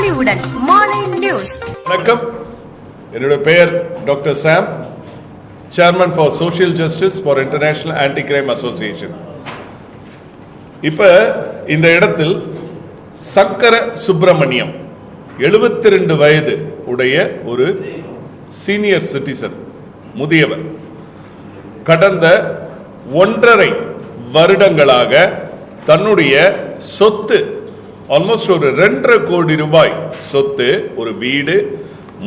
பொலிவுடன் மாலை நியூஸ். வணக்கம். என்னுடைய பெயர் doctor Sam chairman for social justice for international anti crime association. இப்போ இந்த இடத்தில் சக்கர சுப்பிரமணியம் எழுபத்தி ரெண்டு வயது உடைய ஒரு சீனியர் சிட்டிசன் முதியவர். கடந்த ஒன்றரை வருடங்களாக தன்னுடைய சொத்து ஆல்மோஸ்ட் ஒரு ரெண்டரை கோடி ரூபாய் சொத்து ஒரு வீடு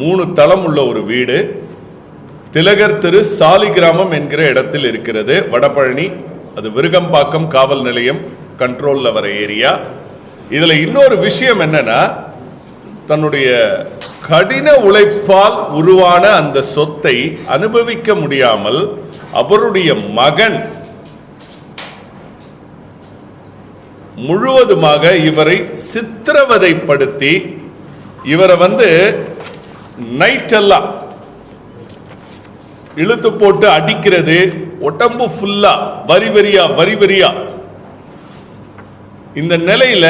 மூணு தளம் உள்ள ஒரு வீடு. திலகர் திரு சாலிகிராமம் என்கிற இடத்தில் இருக்கிறது. வடபழனி அது விருகம்பாக்கம் காவல் நிலையம் கண்ட்ரோலில் வர ஏரியா. இதில் இன்னொரு விஷயம் என்னன்னா தன்னுடைய கடின உழைப்பால் உருவான அந்த சொத்தை அனுபவிக்க முடியாமல் அவருடைய மகன் முழுவதுமாக இவரை சித்திரவதைப்படுத்தி இவரை வந்து நைட்டெல்லாம் இழுத்து போட்டு அடிக்கிறது உடம்பு ஃபுல்லா வரி வரியா வரி வரியா. இந்த நிலையில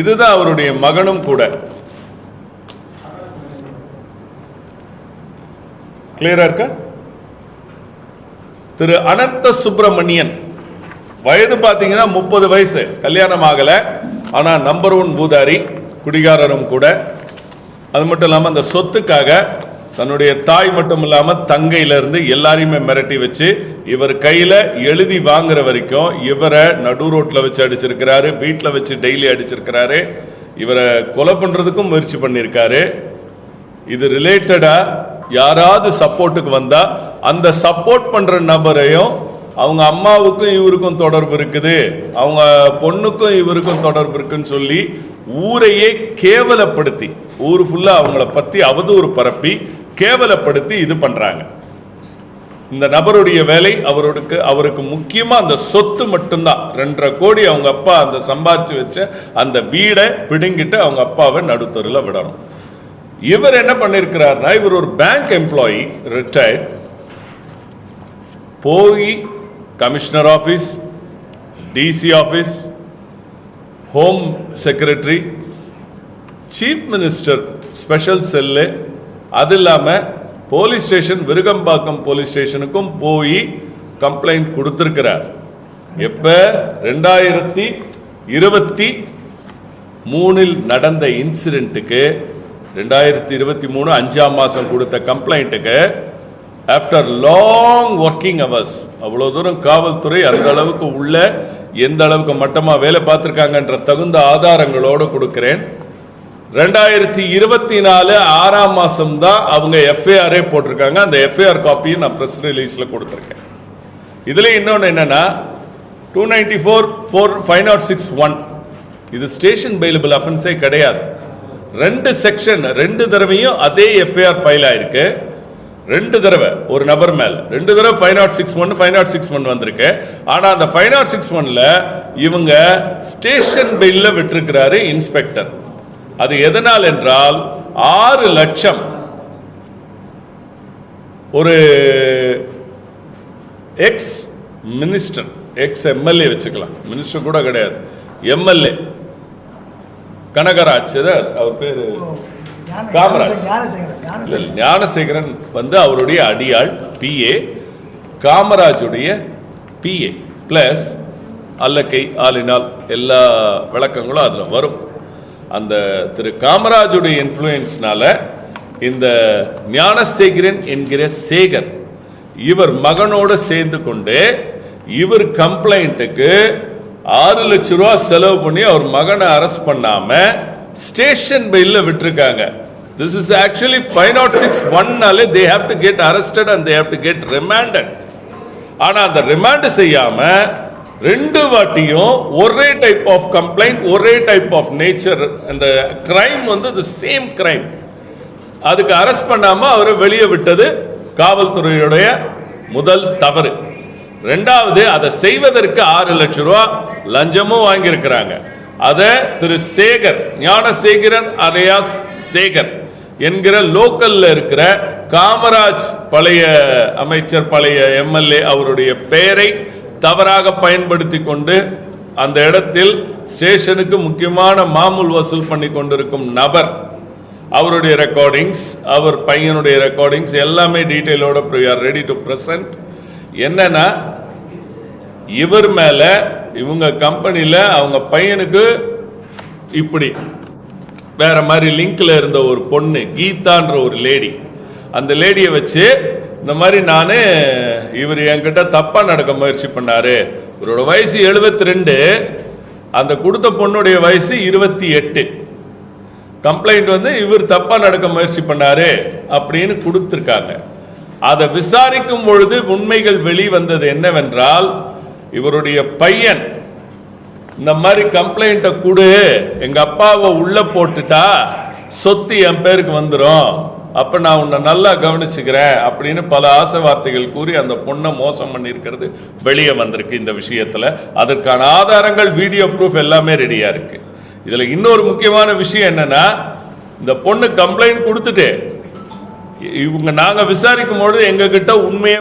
இதுதான் அவருடைய மகனும் கூட. கிளியரா இருக்கா? திரு அனந்த சுப்பிரமணியன். வயது பார்த்தீங்கன்னா முப்பது வயசு. கல்யாணம் ஆகல. ஆனால் நம்பர் ஒன் பூதாரி குடிகாரரும் கூட. அது மட்டும் இல்லாமல் அந்த சொத்துக்காக தன்னுடைய தாய் மட்டும் இல்லாமல் தங்கையிலேருந்து எல்லாரையுமே மிரட்டி வச்சு இவர் கையில் எழுதி வாங்குற வரைக்கும் இவரை நடு ரோட்டில் வச்சு அடிச்சிருக்கிறாரு வீட்டில் வச்சு டெய்லி அடிச்சிருக்கிறாரு. இவரை கொலை பண்ணுறதுக்கும் முயற்சி பண்ணியிருக்காரு. இது ரிலேட்டடாக யாராவது சப்போர்ட்டுக்கு வந்தால் அந்த சப்போர்ட் பண்ணுற நபரையும் அவங்க அம்மாவுக்கும் இவருக்கும் தொடர்பு இருக்குது. அவங்க பொண்ணுக்கும் இவருக்கும் தொடர்பு இருக்குன்னு சொல்லி ஊரையே கேவலப்படுத்தி ஊர் ஃபுல்லாக அவங்கள பற்றி அவதூறு பரப்பி கேவலப்படுத்தி இது பண்ணுறாங்க இந்த நபருடைய வேலை அவருக்கு அவருக்கு முக்கியமாக அந்த சொத்து மட்டும்தான். ரெண்டரை கோடி அவங்க அப்பா அந்த சம்பாரிச்சு வச்ச அந்த வீடை பிடுங்கிட்டு அவங்க அப்பாவை நடுத்தருல விடணும். இவர் என்ன பண்ணியிருக்கிறாருன்னா இவர் ஒரு பேங்க் எம்ப்ளாயி ரிட்டையர்ட் போய் commissioner office DC office home secretary chief minister special cell அது இல்லாமல் போலீஸ் ஸ்டேஷன் விருகம்பாக்கம் போலீஸ் ஸ்டேஷனுக்கும் போய் கம்ப்ளைண்ட் கொடுத்துருக்கிறார். எப்போ? ரெண்டாயிரத்தி இருபத்தி மூணில் நடந்த இன்சிடென்ட்டுக்கு ரெண்டாயிரத்தி இருபத்தி மூணு அஞ்சாம் மாதம் கொடுத்த கம்ப்ளைண்ட்டுக்கு ஆஃப்டர் லாங் ஒர்க்கிங் அவர்ஸ் அவ்வளோ தூரம் காவல்துறை அந்த அளவுக்கு உள்ள எந்த அளவுக்கு மட்டமாக வேலை பார்த்துருக்காங்கன்ற தகுந்த ஆதாரங்களோடு கொடுக்குறேன். ரெண்டாயிரத்தி இருபத்தி நாலு ஆறாம் மாதம் தான் அவங்க எஃப்ஐஆரே போட்டிருக்காங்க. அந்த எஃப்ஐஆர் காப்பியும் நான் ப்ரெஸ் ரிலீஸில் கொடுத்துருக்கேன். இதில் இன்னொன்று என்னென்னா two ninety four four five nought oh six one இது ஸ்டேஷன் பெயிலபிள் அஃபென்ஸே கிடையாது. ரெண்டு செக்ஷன் ரெண்டு தடவையும் அதே எஃப்ஐஆர் ஃபைல் ஆயிருக்கு ரெண்டு தடவை ஒரு நபர் மேல. ரெண்டு தடவை five nought six one five nought six one வந்திருக்கு. ஆனால் அந்த ஃபைவ் நாட் சிக்ஸ் ஒன்ல இவங்க ஸ்டேஷன் பெயிலில் விட்டிருக்கிறாரு இன்ஸ்பெக்டர் அது எதனால் என்றால் ஆறு லட்சம் ஒரு எக்ஸ் மினிஸ்டர் எக்ஸ் எம்எல்ஏ வச்சுக்கலாம். மினிஸ்டர் கூட கிடையாது. எம்எல்ஏ கனகராஜ் அவர் பேர்? காமராஜ். ஞானசேகரன் வந்து அவருடைய அடியாள் பிஏ காமராஜுடைய பிஏ பிளஸ் அல்லக்கை ஆளினால் எல்லா விளக்கங்களும் அதில் வரும். அந்த திரு காமராஜுடைய இன்ஃப்ளூயன்ஸ்னால இந்த ஞானசேகரன் என்கிற சேகர் இவர் மகனோட சேர்ந்து கொண்டு இவர் கம்ப்ளைண்ட்டுக்கு ஆறு லட்ச ரூபா செலவு பண்ணி அவர் மகனை அரெஸ்ட் பண்ணாம ஸ்டேஷன் பெயில்ல விட்டிருக்காங்க. This is actually five nought six ஒன்னாலே they have to get arrested and they have to get remanded ஆனால் அந்த ரிமாண்ட் செய்யாம ரெண்டு வாட்டியும் ஒரே டைப் ஆஃப் கம்ப்ளைண்ட் ஒரே டைப் ஆஃப் நேச்சர் அந்த கிரைம் வந்து த சேம் கிரைம் அதுக்கு அரெஸ்ட் பண்ணாம அவரை வெளியே விட்டது காவல்துறையுடைய முதல் தவறு. ரெண்டாவது அதை செய்வதற்கு ஆறு லட்சம் ரூபா லஞ்சமும் வாங்கியிருக்கிறாங்க. அதை திரு சேகர் ஞானசேகரன் அலையாஸ் சேகர் என்கிற லோக்கல்ல இருக்கிற காமராஜ் பழைய அமைச்சர் பழைய எம்எல்ஏ அவருடைய பெயரை தவறாக பயன்படுத்தி கொண்டு அந்த இடத்தில் ஸ்டேஷனுக்கு முக்கியமான மாமூல் வசூல் பண்ணி கொண்டிருக்கும் நபர் அவருடைய ரெக்கார்டிங்ஸ் அவர் பையனுடைய ரெக்கார்டிங்ஸ் எல்லாமே டீட்டெயிலோட ஆர் ரெடி டு ப்ரெசன்ட் என்னன்னா இவர் மேலே இவங்க கம்பெனியில் அவங்க பையனுக்கு இப்படி வேற மாதிரி லிங்க்ல இருந்த ஒரு பொண்ணு கீதான்ற ஒரு லேடி. அந்த லேடியை வச்சு இந்த மாதிரி நான் இவர் என்கிட்ட தப்பா நடக்க முயற்சி பண்ணாரு. இவரோட வயசு 72 ரெண்டு அந்த கொடுத்த பொண்ணுடைய வயசு இருபத்தி எட்டு. கம்ப்ளைண்ட் வந்து இவர் தப்பா நடக்க முயற்சி பண்ணாரு அப்படின்னு கொடுத்துருக்காங்க. அதை விசாரிக்கும் பொழுது உண்மைகள் வெளிவந்தது என்னவென்றால் இவருடைய பையன் இந்த மாதிரி கம்ப்ளைண்ட்டை கொடு. எங்கள் அப்பாவை உள்ள போட்டுட்டா சொத்து என் பேருக்கு வந்துடும் அப்போ நான் உன்னை நல்லா கவனிச்சுக்கிறேன் அப்படின்னு பல ஆசை வார்த்தைகள் கூறி அந்த பொண்ணை மோசம் பண்ணியிருக்கிறது வெளியே வந்திருக்கு இந்த விஷயத்தில். அதற்கான ஆதாரங்கள் வீடியோ ப்ரூஃப் எல்லாமே ரெடியாக இருக்கு. இதில் இன்னொரு முக்கியமான விஷயம் என்னென்னா இந்த பொண்ணு கம்ப்ளைண்ட் கொடுத்துட்டு இவங்க நாங்கள் விசாரிக்கும் பொழுது எங்ககிட்ட உண்மையை